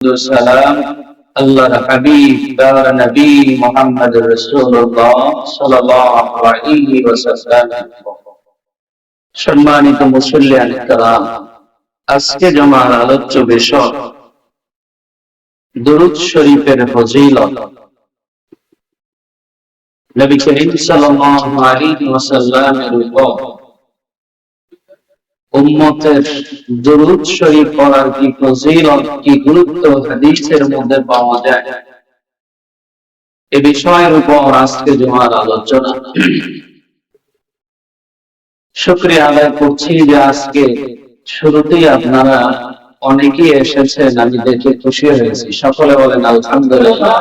সালাম আল্লাহর হাবিব তার নবী মুহাম্মদ রাসূলুল্লাহ সাল্লাল্লাহু আলাইহি ওয়াসাল্লাম সম্মানিত মুসল্লিয়ান کرام আজকে জমার আলোচ্য বিষয় দুরূদ শরীফের ফজিলত নবী করিম সাল্লাল্লাহু আলাইহি ওয়াসাল্লামের উপর উম্মতের দুরূদ শরীফ পড়ার কি ফজিলত, কি গুরুত্ব হাদিসের মধ্যে পাওয়া যায়? এ বিষয়ের উপর আজকে জমার আলোচনা। শুক্রিয়া আদায় করছি যে আজকে শুরুতেই আপনারা অনেকেই এসেছেন, আমি দেখে খুশি হয়েছি। সকলে বলেন, আলহামদুলিল্লাহ।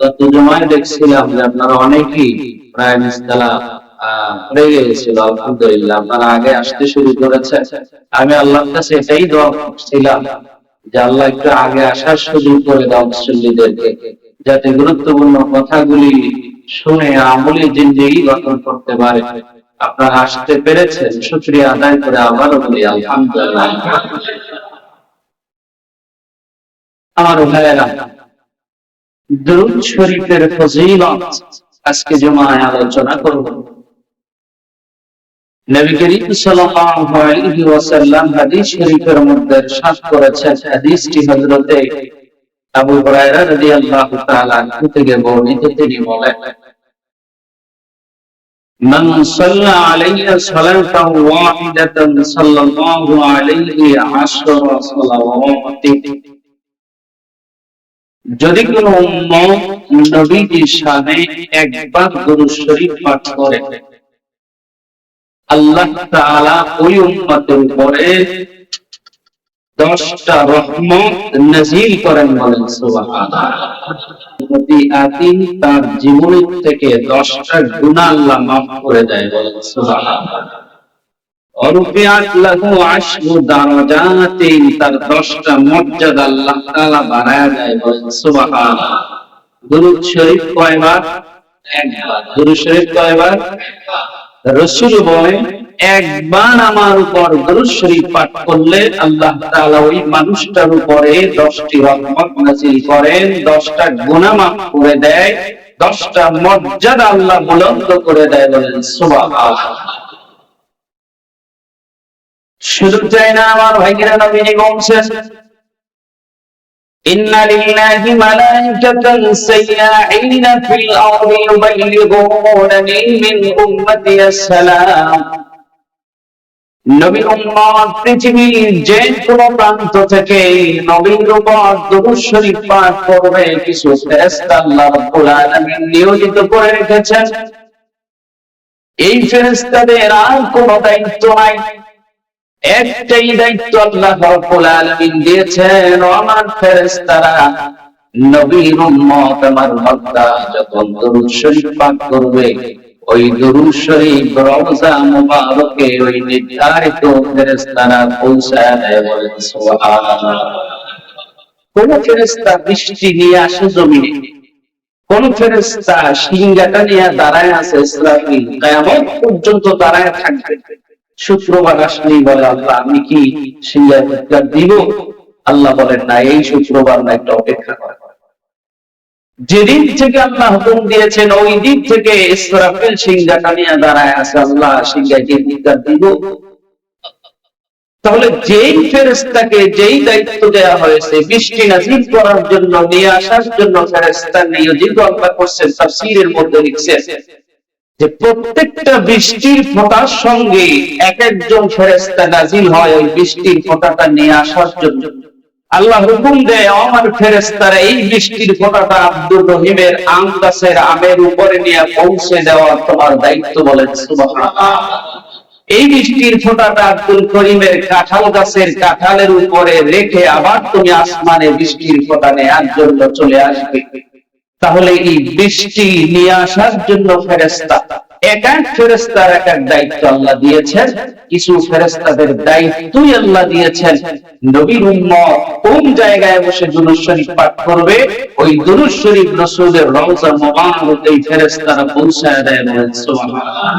গত জমায় দেখছিলাম যে আপনারা অনেকেই প্রায় মিসকালা হয়ে গিয়েছিল, আলহামদুলিল্লাহ। আগে আসতে শুরু করেছে আমি আল্লাহর কাছে এটাই দোয়া করছিলাম যে আল্লাহ একটু আগে আসার সুযোগ করে দাও মুসল্লিদেরকে, যাতে গুরুত্বপূর্ণ কথাগুলি শুনে আমলি জিন্দেগি গঠন করতে পারে। আপনারা আসতে পেরেছেন, শুক্রিয়া আদায় করে আবারও বলি, আলহামদুলিল্লাহ। আমার ভাইয়েরা, দুরূদ শরীফের ফজিলত আজকে জমায় আলোচনা করব। নবী করিম সাল্লাল্লাহু আলাইহি ওয়াসাল্লাম হাদিস শরীফের মধ্যে ইরশাদ করেছেন হাদিসটি হযরতে আবু হুরায়রা রাদিয়াল্লাহু তাআলা আনহু থেকে বর্ণিত তিনি বলেন من صلى علي صلاة واحدة صلى الله عليه عشر صلوات যদি কোন উম্মত নবীজির সামনে একবার দরুদ শরীফ পাঠ করে আল্লাহ ওই দশটা রহমত নাজিল করেন বলেন আদিন তার জীবনের থেকে দশটা গুনাহ আল্লাহ মাফ করে দেয় বলেন তার দশটা মর্যাদা আল্লাহ তাআলা বাড়ায়া দেয় বলেন সুবহানাল্লাহ। দুরূদ শরীফ কয়বার? একবার। দুরূদ শরীফ কয়বার? রসুল বলেন, একবার আমার উপর দরুদ শরীফ পাঠ করলে আল্লাহ তাআলা ওই মানুষটার উপরে দশটি রহমত নাযিল করেন, দশটা গুনাহ মাফ করে দেয়, দশটা মর্যাদা আল্লাহ বুলন্দ করে দেয় বলেন, সুবহানাল্লাহ। শুধু চাই না আমার ভাইয়েরা নবী বলছেন إن لله ملائكة سياحين في الأرض يبلغونني من أمتي السلام নবীর উম্মত পৃথিবীর যে কোন প্রান্ত থেকে নবীর উপর দুরূদ শরীফ পাঠ করবে কিছু ফেরেশতা আল্লাহ রাব্বুল আলামিন নিয়োজিত করে রেখেছেন এই ফেরেশতাদের আর কোনো দায়িত্ব নাই একটাই দায়িত্ব আল্লাহ রাব্বুল আলামিন দিয়েছেন, ও আমার ফেরেশতারা, নবীর উম্মত আমার বান্দা যখন দরুদ শরীফ পাঠ করবে, ওই দরুদ শরীফ রওজা মুবারকে ওই নির্ধারিত ফেরেশতারা পৌঁছায় দেয় বলেন সুবহানাল্লাহ। কোন ফেরেশতা বৃষ্টি নিয়ে আসে জমিনে, কোন ফেরেশতা সিংহাটা নিয়ে দাঁড়ায় আছে ইসরাফিল, কিয়ামত পর্যন্ত দাঁড়ায় থাকবে। শুক্রবার আসলেই বলে আল্লাহ, আমি কি সিংহাধিকার দিব? আল্লাহ বলেন, না, এই শুক্রবার না, একটা অপেক্ষা করে। যেদিন থেকে আল্লাহ হুকুম দিয়েছেন, ওই দিন থেকে ইসরাফিল সিংহাটা নিয়ে দাঁড়ায় আছে, আল্লাহ সিংহাকে অধিকার দিব। তাহলে যেই ফেরেস্তাকে যেই দায়িত্ব দেওয়া হয়েছে, বৃষ্টি নাজিল করার জন্য, নিয়ে আসার জন্য ফেরেস্তা নিয়োজিত আল্লাহ করছেন, তাফসীরের মধ্যে লিখছেন যে প্রত্যেকটা বৃষ্টির ফোঁটার সঙ্গে এক একজন ফেরেস্তা নাজিল হয় ওই বৃষ্টির ফোঁটাটা নিয়ে আসার জন্য। আল্লাহ হুকুম দেয়, আমার ফেরেস্তারা এই বৃষ্টির ফোঁটাটা আব্দুর রহিমের আম গাছের আমের উপরে নিয়ে পৌঁছে দেওয়া তোমার দায়িত্ব বলেন এই বৃষ্টির ফোঁটাটা আব্দুল করিমের কাঁঠাল গাছের কাঁঠালের উপরে রেখে আবার তুমি আসমানে বৃষ্টির ফোঁটা নেওয়ার জন্য চলে আসবে। তাহলে এই বৃষ্টি নিয়ে আসার জন্য ফেরেস্তা এক এক ফেরেস্তার এক এক দায়িত্ব আল্লাহ দিয়েছেন। কিছু ফেরেস্তাদের দায়িত্বই আল্লাহ দিয়েছেন। নবীর উম্মত কোন জায়গায় বসে শরীফ পাঠ করবে? ওই শরীফ রওজা এই ফেরেস্তারা পৌঁছায় দেয় সুবহানাল্লাহ।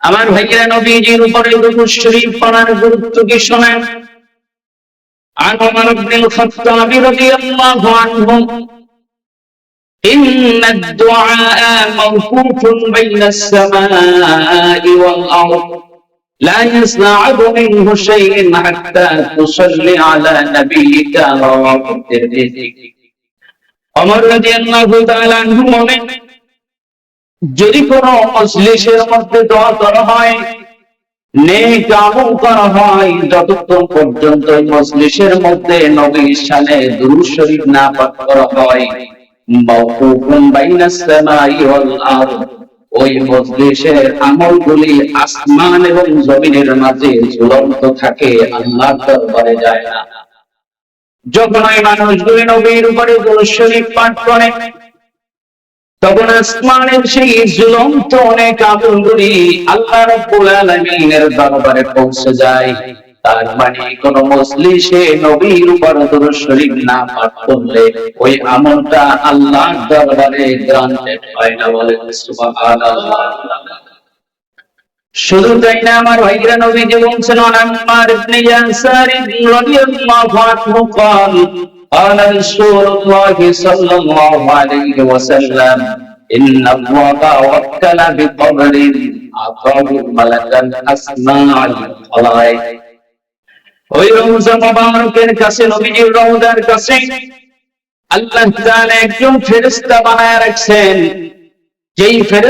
আমার ভাইয়েরা, নবীজির উপরে শরীফ পড়ার গুরুত্ব কি শোনেন? আর আমার ইবনে রাদিয়াল্লাহু আনহু إن الدعاء موقوف بين السماء والأرض لا يصنعه منه شيء حتى تصلي على نبيك رواه الترمذي عمر رضي الله تعالى عنه বলেন যদি কোনো মজলিসের মধ্যে দোয়া করা হয় নেক আমল করা হয় যতক্ষণ পর্যন্ত ওই মজলিসের মধ্যে নবীর শানে দুরূদ শরীফ না পাঠ করা হয় মাওকুফুন বাইনাস সামাই ওয়াল আরদ। ওই মজলিসের আমলগুলি আসমান এবং জমিনের মাঝে ঝুলন্ত থাকে, আল্লাহর দরবারে যায় না। যখন ওই মানুষগুলি নবীর উপরে পাঠ করে, তখন আসমানের সেই ঝুলন্ত অনেক আমলগুলি আল্লাহ রাব্বুল দরবারে পৌঁছে যায়। তার মানে কোন মজলিসে নবীর উপর দরুদ শরীফ না পাঠ করলে ওই আমলটা আল্লাহর দরবারে গ্রান্টেড হয় না বলে সুবহানাল্লাহ শুধু তাই না আমার ভাইরা নবী যে বলছেন আম্মার ইবনে ইয়াসার রাদিয়াল্লাহু আনহু قال قال رسول الله صلى الله عليه وسلم إن الله وكل بقبر أعطاه ملكا أسماء الخلائق ওই রমজা মুবারকের কাছে নবীজির রওজার কাছে আল্লাহ একজন ফেরেশতা বানায় রাখছেন। যেই ফেরেশতা